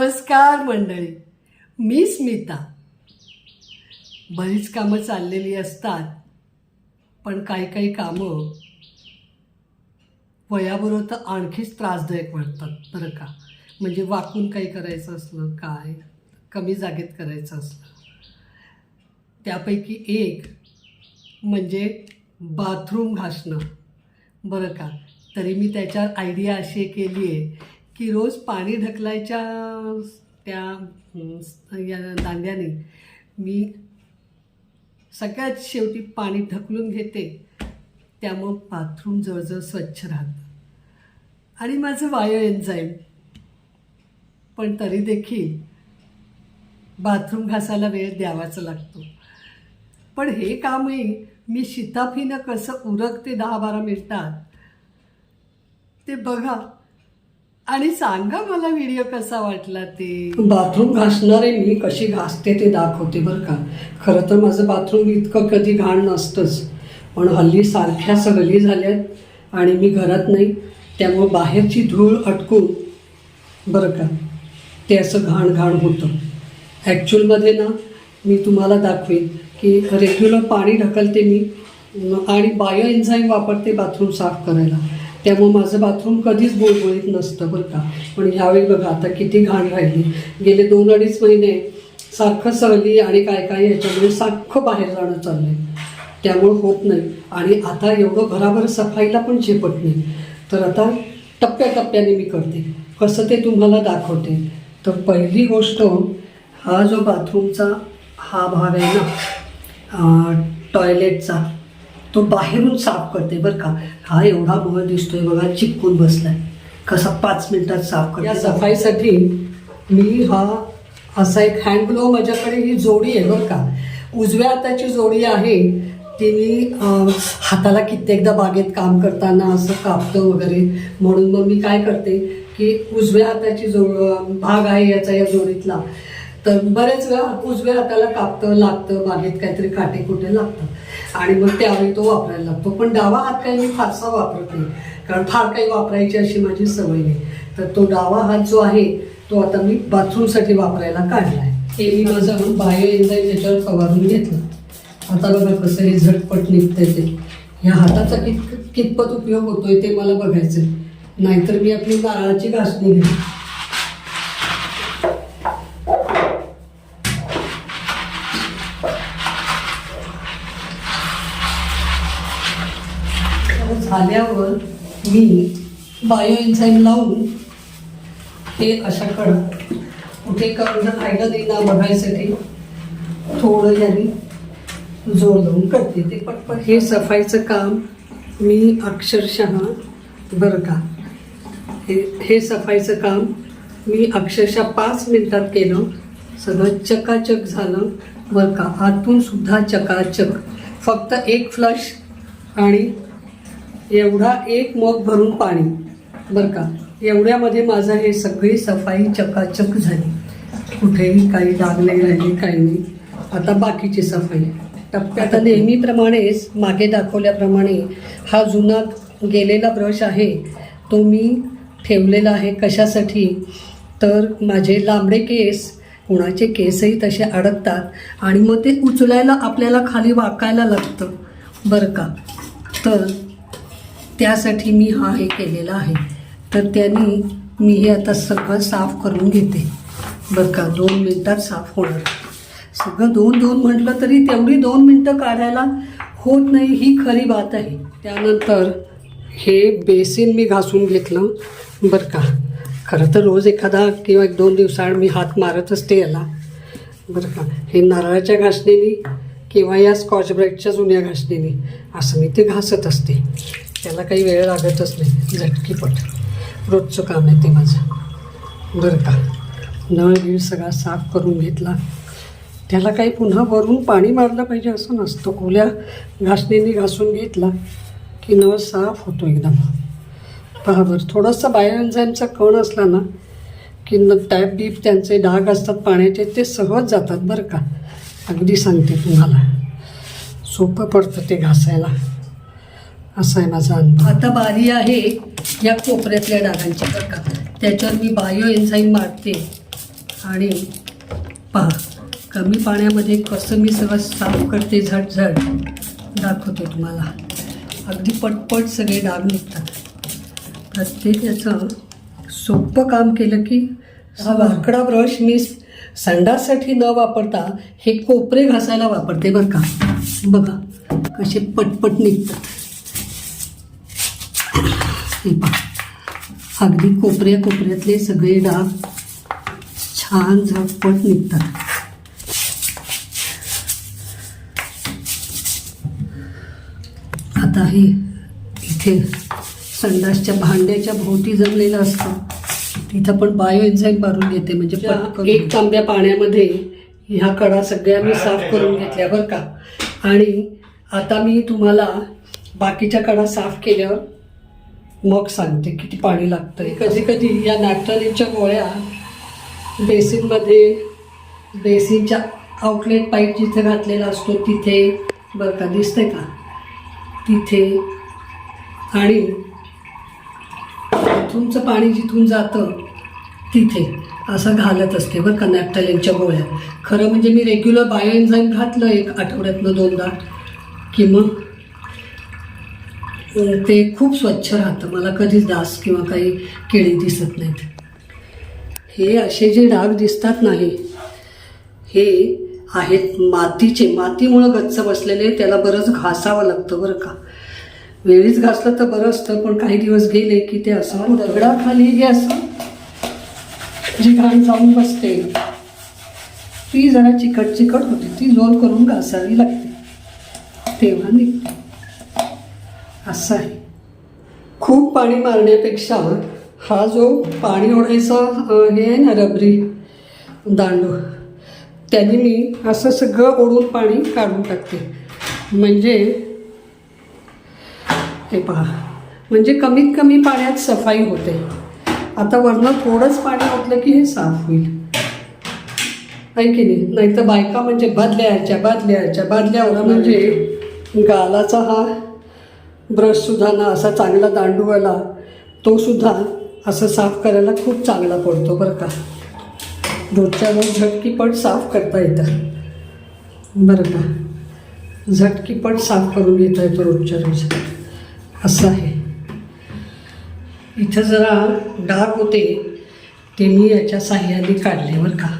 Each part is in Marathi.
नमस्कार मंडळी मी स्मिता. बरीच कामं चाललेली असतात पण काही काही कामं वयाबरोबर तर आणखीच त्रासदायक वाटतात बरं का. म्हणजे वाकून काही करायचं असलं काय कमी जागेत करायचं असलं. त्यापैकी एक म्हणजे बाथरूम घासणं. बरं का. तरी मी त्याच्यावर आयडिया अशी केली आहे की रोज पाणी ढकलायच्या त्या या दांड्याने मी सगळ्यात शेवटी पाणी ढकलून घेते. त्यामुळं बाथरूम जवळजवळ स्वच्छ राहतं. आणि माझं वायो एन्झाईम पण तरी देखील बाथरूम घासायला वेळ द्यावाचा लागतो. पण हे कामही मी शिताफीनं कसं उरकते दहा बारा मिनिटात ते बघा. आणि सांगा मला व्हिडिओ कसा वाटला ते? बाथरूम घासणारे मी कशी घासते ते दाखवते बरं का. खरं तर माझं बाथरूम इतकं कधी घाण नसतंच. पण हल्ली सारख्या सगळी झाल्यात आणि मी घरात नाही त्यामुळं बाहेरची धूळ अटकून बरं का ते असं घाण घाण होतं. ॲक्च्युअलमध्ये ना मी तुम्हाला दाखवेन की रेग्युलर पाणी ढकलते मी आणि बायो एन्झाईम वापरते बाथरूम साफ करायला. त्यामुळे माझं बाथरूम कधीच गुळगुळीत नसतं बरं का. पण ह्यावेळी बघा आता किती घाण राहिली. गेले दोन अडीच महिने सारखं सहली आणि काय काय याच्यामुळे सारखं बाहेर जाणं चाललंय. त्यामुळं होत नाही. आणि आता एवढं भराभर सफाईला पण झेपत नाही. तर आता टप्प्याटप्प्याने मी करते. कसं ते तुम्हाला दाखवते. तर पहिली गोष्ट हा जो बाथरूमचा हा भाग आहे ना टॉयलेटचा तो बाहेरून साफ करते बरं का. हा एवढा मळ दिसतोय बघा चिपकून बसलाय. कसा पाच मिनिटात साफ करते या सफाईसाठी मी हा असा एक हँड ग्लोव माझ्याकडे ही जोडी आहे बरं का. उजव्या हाताची जोडी आहे. ती मी हाताला कित्येकदा बागेत काम करताना असं कापतं वगैरे. म्हणून मग मी काय करते की उजव्या हाताची जो भाग आहे याचा या जोडीतला तर बरेच वेळा उजव्या हाताला कापतं लागतं बागेत काहीतरी काटे कुठे लागतं आणि मग त्यावेळी तो वापरायला लागतो. पण डावा हात काही मी फारसा वापरत नाही. कारण फार काही वापरायची अशी माझी सवय नाही. तर तो डावा हात जो आहे तो आता मी बाथरूमसाठी वापरायला काढला आहे हे मी माझं बायो एन्झाईम याच्यावर फवारून घेतलं. आता बघा कसं हे झटपट निघतंय ते. ह्या हाताचा कित कितपत उपयोग होतोय ते मला बघायचं नाहीतर मी आपली नारळाची घासणी घेईन. आल्यावर मी बायो एन्झाईम लावून हे अशा कडा कुठे करून जर देईना नाही बघायसाठी. थोडं यांनी जोर लावून करते ते पटपट. हे सफाईचं काम मी अक्षरशः बरं का. हे हे सफाईचं काम मी अक्षरशः पाच मिनटात केलं. सगळं चकाचक झालं बरं का. आतून सुद्धा चकाचक. फक्त एक फ्लश आणि एवढा एक मग भरून पाणी. बरं का? एवढ्यामध्ये माझं हे सगळी सफाई चकाचक झाली. कुठेही काही डाग नाही राहिले काही नाही. आता बाकीची सफाई. टप्प्यात आता नेहमीप्रमाणेच मागे दाखवल्याप्रमाणे हा जुना गेलेला ब्रश आहे तो मी ठेवलेला आहे कशासाठी? तर माझे लांबडे केस कुणाचे केसही तसे अडकतात आणि मग ते उचलायला आपल्याला खाली वाकायला लागतं. बरं का? तर त्यासाठी मी हा हे केलेला आहे. तर त्याने मी हे आता सगळं साफ करून घेते. बरं का दोन मिनटात साफ होणार. सगळं दोन दोन म्हटलं तरी तेवढी दोन मिनटं काढायला होत नाही ही खरी बात आहे. त्यानंतर हे बेसिन मी घासून घेतलं. बरं का खरं तर रोज एखादा किंवा एक दोन दिवसाआड मी हात मारत असते याला. बरं का हे नारळाच्या घासणीने किंवा या स्कॉच ब्राईटच्या जुन्या घासणीने असं मी ते घासत असते. त्याला काही वेळ लागतच नाही. झटकीपट. रोजचं काम आहे ते माझं. बरं का. नळ गिळ सगळा साफ करून घेतला. त्याला काही पुन्हा वरून पाणी मारलं पाहिजे असं नसतं. ओल्या घासणीने घासून घेतला की नळ साफ होतो एकदम. पहा बरं थोडंसं बायोएन्झाईमचा कण असला ना की न टॅप बीप त्यांचे डाग असतात पाण्याचे ते सहज जातात बरं का. अगदी सांगते तुम्हाला. सोपं पडतं ते घासायला. असा आहे माझा अनुभव. आता बारी आहे या कोपऱ्यातल्या डागांची बरं का. त्याच्यावर मी बायो एन्झाईम मारते. आणि पहा कमी पाण्यामध्ये कसं मी सगळं साफ करते झटझट दाखवते तुम्हाला. अगदी पटपट सगळे डाग निघतात. प्रत्येक याचं सोपं काम केलं की हा वाकडा ब्रश मी संडाससाठी न वापरता हे कोपरे घासायला वापरते बरं का. बघा कसे पटपट निघतात. हे पहा अगदी कोपऱ्या कोपऱ्यातले सगळे डाग छान झटपट निघतात. आता हे इथे संडासच्या भांड्याच्या भोवती जमलेलं असतं. तिथं पण बायो एन्झाईम मारून घेते म्हणजे एक तांब्या पाण्यामध्ये ह्या कडा सगळ्या मी साफ करून घेतल्या बरं का? आणि आता मी तुम्हाला बाकीच्या कडा साफ केल्यावर मग सांगते किती पाणी लागतं कधी कधी या नॅफ्टलिनच्या गोळ्या बेसिनमध्ये बेसिनच्या आउटलेट पाईप जिथे घातलेला असतो तिथे बरं का दिसतंय का? तिथे. आणि बाथरूमचं पाणी जिथून जातं तिथे असं घालत असते बरं का नॅप्टॅलिनच्या गोळ्या. खरं म्हणजे मी रेग्युलर बायोएन्झाईम घातलं एक आठवड्यातनं दोनदा की मग ते खूप स्वच्छ राहतं. मला कधीच डास किंवा काही किडे दिसत नाहीत. हे असे जे डाग दिसतात नाही हे आहेत मातीचे. मातीमुळं गच्च बसलेले त्याला बरंच घासावं लागतं बरं का. वेळीच घासलं तर बरं असतं पण काही दिवस गेले की ते असं दगडाखाली हे असं जी घाण जाऊन बसते ती जरा चिकट चिकट होते. ती जोर करून घासावी लागते. तेव्हा निघते. असं आहे. खूप पाणी मारण्यापेक्षा हा जो पाणी ओढायचा हे आहे ना रबरी दांडू त्याने मी असं सगळं ओढून पाणी काढून टाकते. म्हणजे हे पहा म्हणजे कमीत कमी पाण्यात सफाई होते. आता वरनं थोडंच पाणी ओतलं की हे साफ होईल. आहे की नाही? नाही तर बायका म्हणजे बादल्याच्या बादल्याच्या बादल्यावर म्हणजे गालाचा हा ब्रशसुद्धा ना असा चांगला दांडूवाला तोसुद्धा असं साफ करायला खूप चांगला पडतो बरं का. रोजच्या रोज झटकीपट साफ करता येतं. बरं का. झटकीपट साफ करून घेता येतो रोजच्या रोज. असं आहे. इथं जरा डाग होते ते मी याच्या साह्याने काढले बरं का.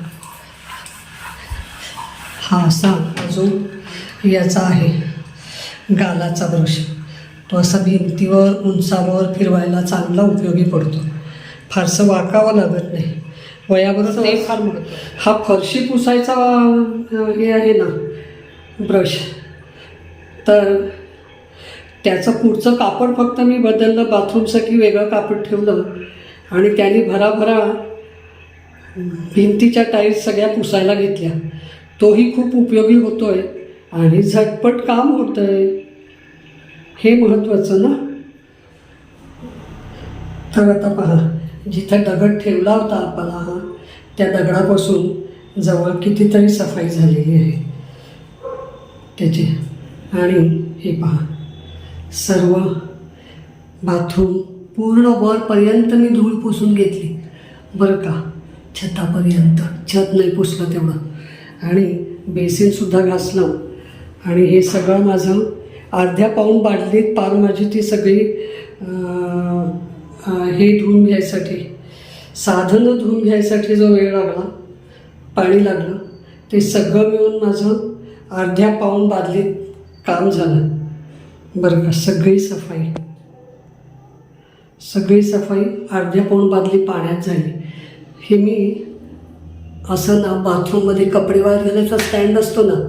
हा असा अजून याचा आहे. गालाचा ब्रश. तो असा भिंतीवर उंचावर फिरवायला चांगला उपयोगी पडतो. फारसं वाकावं लागत नाही. वयाबरोबर ते फार हा फरशी पुसायचा हे आहे ना ब्रश. तर त्याचं पुढचं कापड फक्त मी बदललं बाथरूमसाठी वेगळं कापड ठेवलं आणि त्याने भराभरा भिंतीच्या टाईल्स सगळ्या पुसायला घेतल्या. तोही खूप उपयोगी होतोय आणि झटपट काम होतंय. हे महत्त्वाचं ना? तर आता पहा जिथे दगड ठेवला होता आपला हा त्या दगडापासून जवळ कितीतरी सफाई झालेली आहे. त्याची. आणि हे पहा सर्व बाथरूम पूर्ण वरपर्यंत मी धूळ पुसून घेतली. बरं का? छतापर्यंत. छत नाही पुसलं तेवढं. आणि बेसिनसुद्धा घासलं. आणि हे सगळं माझं अर्ध्या पाऊन बाटलीत पार माझी ती सगळी हे धुवून घ्यायसाठी साधनं धुवून घ्यायसाठी जो वेळ लागला पाणी लागलं ते सगळं मिळून माझं अर्ध्या पाऊन बादलीत काम झालं. बरं का सगळी सफाई. सगळी सफाई अर्ध्या पाऊण बादली पाण्यात झाली. हे मी असं ना बाथरूममध्ये कपडे वाळत घालायचा स्टँड असतो ना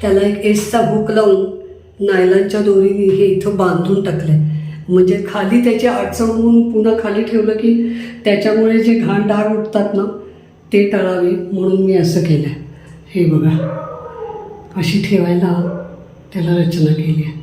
त्याला एक एसचा हुक लावून नायलांच्या दोरीने हे इथं बांधून टाकलं म्हणजे खाली त्याची अडचण होऊन पुन्हा खाली ठेवलं की त्याच्यामुळे जे घाण डार उठतात ना ते टाळावे म्हणून मी असं केलं आहे हे बघा अशी ठेवायला त्याला रचना केली आहे.